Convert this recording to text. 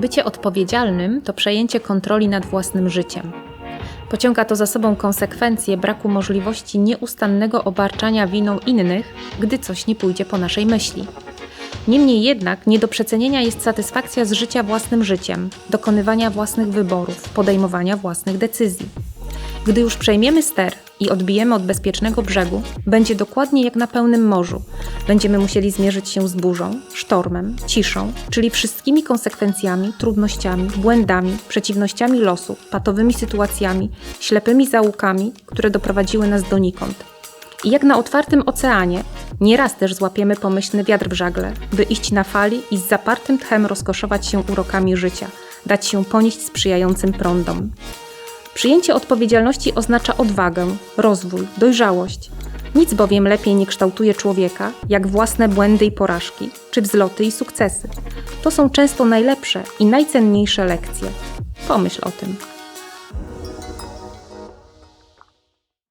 Bycie odpowiedzialnym to przejęcie kontroli nad własnym życiem. Pociąga to za sobą konsekwencje braku możliwości nieustannego obarczania winą innych, gdy coś nie pójdzie po naszej myśli. Niemniej jednak nie do przecenienia jest satysfakcja z życia własnym życiem, dokonywania własnych wyborów, podejmowania własnych decyzji. Gdy już przejmiemy ster i odbijemy od bezpiecznego brzegu, będzie dokładnie jak na pełnym morzu. Będziemy musieli zmierzyć się z burzą, sztormem, ciszą, czyli wszystkimi konsekwencjami, trudnościami, błędami, przeciwnościami losu, patowymi sytuacjami, ślepymi zaułkami, które doprowadziły nas donikąd. I jak na otwartym oceanie, nieraz też złapiemy pomyślny wiatr w żagle, by iść na fali i z zapartym tchem rozkoszować się urokami życia, dać się ponieść sprzyjającym prądom. Przyjęcie odpowiedzialności oznacza odwagę, rozwój, dojrzałość. Nic bowiem lepiej nie kształtuje człowieka, jak własne błędy i porażki, czy wzloty i sukcesy. To są często najlepsze i najcenniejsze lekcje. Pomyśl o tym.